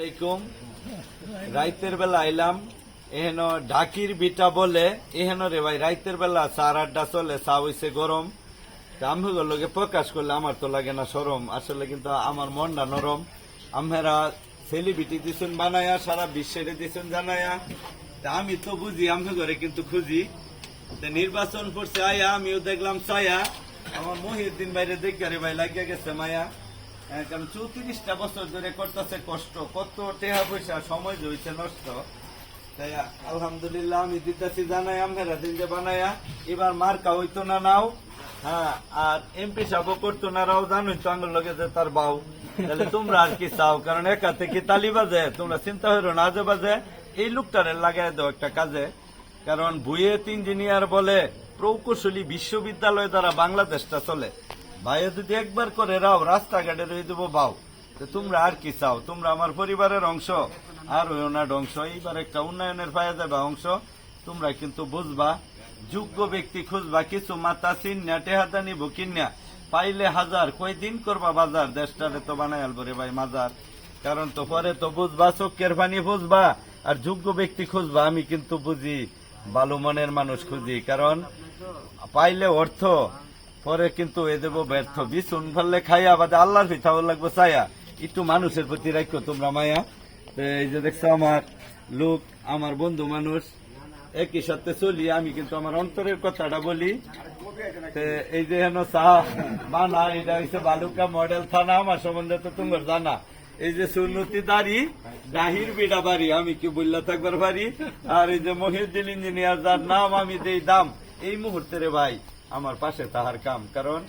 আলাইকুম। রাইতের বেলা আইলাম, এহেন ঢাকির বিটা বলে, এহেন রে ভাই, রাইতের বেলা চার আড্ডা চলে, চা হইছে গরম। তা আমি লোকে প্রকাশ করলে আমার তো লাগে না সরম, আসলে কিন্তু আমার মনটা নরম। আমরা সেলিব্রিটি দিছেন বানায়া, সারা বিশ্বের দিছেন জানায়া। তা আমি তো বুঝি আমি ঘরে কিন্তু খুঁজি। নির্বাচন করছে আয়া, আমিও দেখলাম ছায়া। আমার মহিউদ্দিন বাইরে দেখে রে ভাই, লাগিয়া গেছে মায়া। কারণ চৌত্রিশটা বছর ধরে করতেছে কষ্ট, কত টেহা পয়সা সময় যে হয়েছে নষ্ট। তাই আলহামদুলিল্লাহ আমি দিতেছি, জানাই আমরা দিন যে এবার মার্কা হইতো না নাও। হ্যাঁ আর এমপি সাহেব করতো না, রাও জানোই তো আঙ্গুল লগে যে তার বাউ। তাহলে তোমরা আর কি চাও? কারণ একা থেকে তালি বাজে, তোমরা চিন্তা হইরো না বাজে। এই লোকটারে লাগাই দাও একটা কাজে। কারণ বুয়েট ইঞ্জিনিয়ার বলে প্রকৌশলী বিশ্ববিদ্যালয় দ্বারা বাংলাদেশটা চলে। ভাইয়া যদি একবার করে, রাও, রাস্তাঘাটে রয়ে দেবো তো তোমরা আর কি চাও? তোমরা আমার পরিবারের অংশ। আর ওনার অংশ এইবার একটা উন্নয়নের পায়ে যাবে অংশ। তোমরা কিন্তু বুঝবা, যোগ্য ব্যক্তি খুঁজবা, কিছু মাতা চিন্না টেহাদা নিব কিন্যা। পাইলে হাজার, কয়দিন করবা বাজার? দেশটারে তো বানাই আলবো রে ভাই, মাজার। কারণ তো পরে তো বুঝবা চোখের পানি বুঝবা। আর যোগ্য ব্যক্তি খুঁজবা, আমি কিন্তু বুঝি, ভালো মনের মানুষ খুঁজি। কারণ পাইলে অর্থ পরে কিন্তু এ দেবো ব্যর্থ। বিছুন ফেললে খাইয়া বাদে আল্লাহর পিঠা লাগবো চাইয়া একটু মানুষের প্রতি রাখো তোমরা মায়া। এই যে দেখছ আমার লোক, আমার বন্ধু মানুষ, একই সাথে চলি। আমি কিন্তু আমার অন্তরের কথাটা বলি। এই যে হেন চা বানা, এটা হচ্ছে বালুকা মডেল থানা, আমার সম্বন্ধে তো তোমার জানা। এই যে সুন্নতি দাড়ি ডাহির বিড়া বাড়ি, আমি কি বললা থাকবার বাড়ি আর এই যে মহিউদ্দিন ইঞ্জিনিয়ার, যার নাম আমি দেই দাম। এই মুহূর্তে রে ভাই আমার পাশে তাহার কাম, কারণ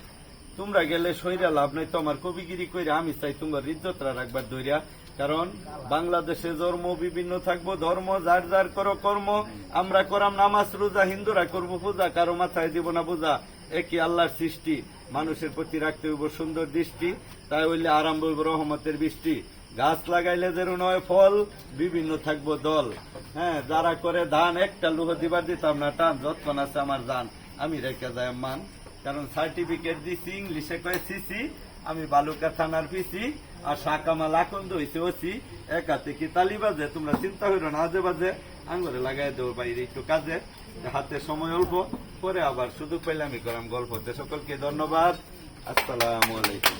তোমরা গেলে সৈরা লাভ নাই, তোমার কবিগিরি কইরা আমি চাই তোমার ইজ্জতরা রাখবার দইরা কারণ বাংলাদেশে ধর্ম বিভিন্ন থাকব, ধর্ম যার যার করো কর্ম, আমরা করাম নামাজ, রোজা, হিন্দুরা করব পূজা, কারও মাথায় দিব না বোঝা একই আল্লাহর সৃষ্টি, মানুষের প্রতি রাখতে হইব সুন্দর দৃষ্টি, তাই হইলে আরম্ভ হইব রহমতের বৃষ্টি। গাছ লাগাইলে যেরু নয় ফল, বিভিন্ন থাকব দল। হ্যাঁ যারা করে ধান, একটা লুহ দিবার দিতাম না, টান যতক্ষণ আছে আমার জান। আমি রেখে যাই মান, কারণ সার্টিফিকেট দিছি, ইংলিশে কয়ে, সিসি, আমি বালুকা থানার পিসি, আর শাকামাল আকন্দ হয়েছে ওসি একা থেকে তালি বাজে? তোমরা চিন্তা করো না, আজে বাজে আঙ্গুরে লাগাই দেবো বাইরে একটু কাজে, হাতে সময় অল্প, পরে আবার শুধু পেলামি করাম গল্পতে। সকলকে ধন্যবাদ। আসসালামু আলাইকুম।